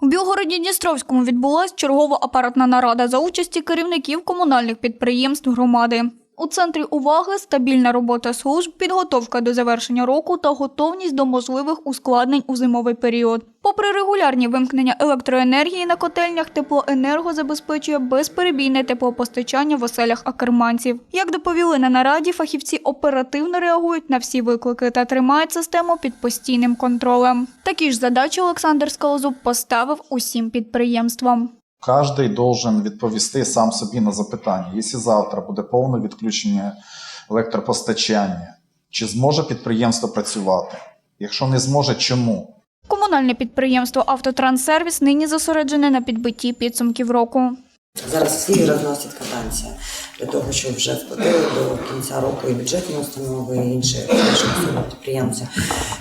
У Білгороді Дністровському відбулася чергова апаратна нарада за участі керівників комунальних підприємств громади. У центрі уваги стабільна робота служб, підготовка до завершення року та готовність до можливих ускладнень у зимовий період. Попри регулярні вимкнення електроенергії на котельнях, теплоенерго забезпечує безперебійне теплопостачання в оселях акерманців. Як доповіли на нараді, фахівці оперативно реагують на всі виклики та тримають систему під постійним контролем. Такі ж задачі Олександр Скалозуб поставив усім підприємствам. Кожний должен відповісти сам собі на запитання, якщо завтра буде повне відключення електропостачання, чи зможе підприємство працювати? Якщо не зможе, чому? Комунальне підприємство Автотранссервіс нині зосереджене на підбитті підсумків року. Зараз всі розносять квитанції для того, щоб вже сплатили до кінця року і бюджетні установи, і інші підприємці.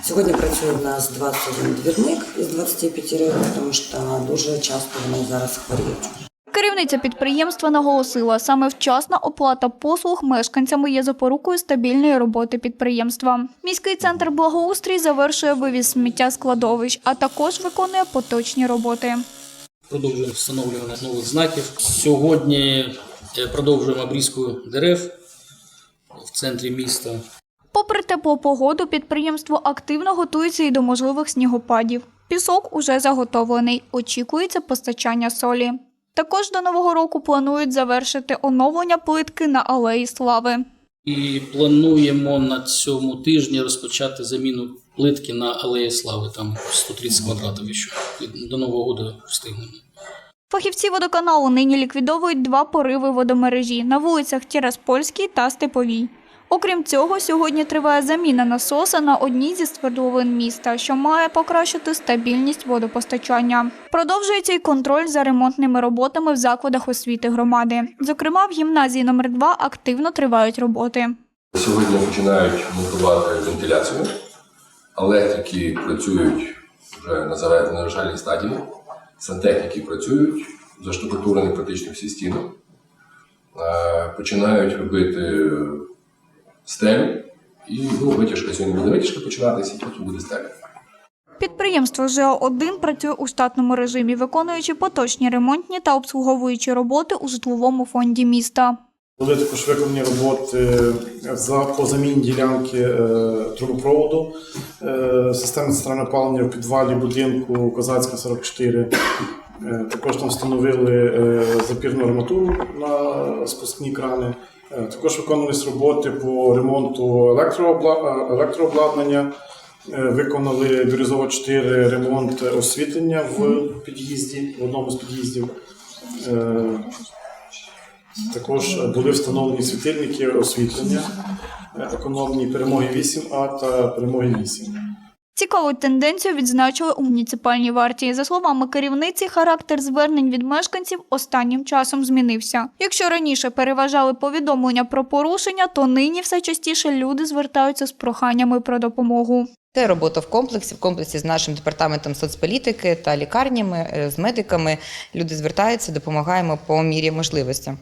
Сьогодні працює в нас 21 двірник із 25 років, тому що дуже часто вони зараз хворіють. Керівниця підприємства наголосила, саме вчасна оплата послуг мешканцями є запорукою стабільної роботи підприємства. Міський центр благоустрій завершує вивіз сміття складовищ, а також виконує поточні роботи. Продовжуємо встановлювання нових знаків. Сьогодні продовжуємо обрізку дерев в центрі міста. Попри теплу погоду, підприємство активно готується і до можливих снігопадів. Пісок уже заготовлений. Очікується постачання солі. Також до нового року планують завершити оновлення плитки на алеї слави. І плануємо на цьому тижні розпочати заміну плитки на Алеї Слави, там 130 квадратів ще. До Нового року встигнемо. Фахівці водоканалу нині ліквідовують два пориви водомережі на вулицях Тіраспольській та Степовій. Окрім цього, сьогодні триває заміна насоса на одній зі свердловин міста, що має покращити стабільність водопостачання. Продовжується й контроль за ремонтними роботами в закладах освіти громади. Зокрема, в гімназії номер 2 активно тривають роботи. Сьогодні починають монтувати вентиляцію. Електрики працюють вже на завершальній стадії. Сантехніки працюють, заштукатурені практично всі стіни. Е, Починають робити стелю. І ну, витяжка сьогодні буде витяжка починатися, і потім буде стеля. Підприємство ЖО-1 працює у штатному режимі, виконуючи поточні ремонтні та обслуговуючі роботи у житловому фонді міста. Були також виконані роботи за по заміні ділянки е, трубопроводу е, системи центрального опалення в підвалі будинку Козацька 44. Е, також там встановили е, запірну арматуру на спускні крани. Е, також виконувались роботи по ремонту електрообла- е, електрообладнання. Е, Виконали Бірюзова 4 ремонт освітлення в під'їзді, в одному з під'їздів. Е, також були встановлені світильники освітлення е, економні перемоги 8А та перемоги 8. Цікаву тенденцію відзначили у муніципальній варті. За словами керівниці, характер звернень від мешканців останнім часом змінився. Якщо раніше переважали повідомлення про порушення, то нині все частіше люди звертаються з проханнями про допомогу. Це робота в комплексі, в комплексі з нашим департаментом соцполітики та лікарнями, е, з медиками. Люди звертаються, допомагаємо по мірі можливості.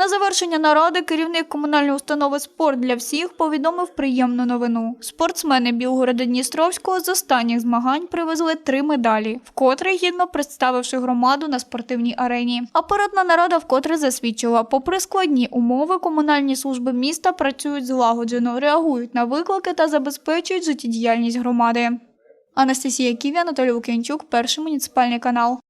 На завершення наради керівник комунальної установи Спорт для всіх повідомив приємну новину. Спортсмени Білгорода Дністровського з останніх змагань привезли три медалі, вкотре гідно представивши громаду на спортивній арені. Апаратна нарада вкотре засвідчила, попри складні умови, комунальні служби міста працюють злагоджено, реагують на виклики та забезпечують життєдіяльність громади. Анастасія Ківі, Анатолій Лук'янчук, перший муніципальний канал.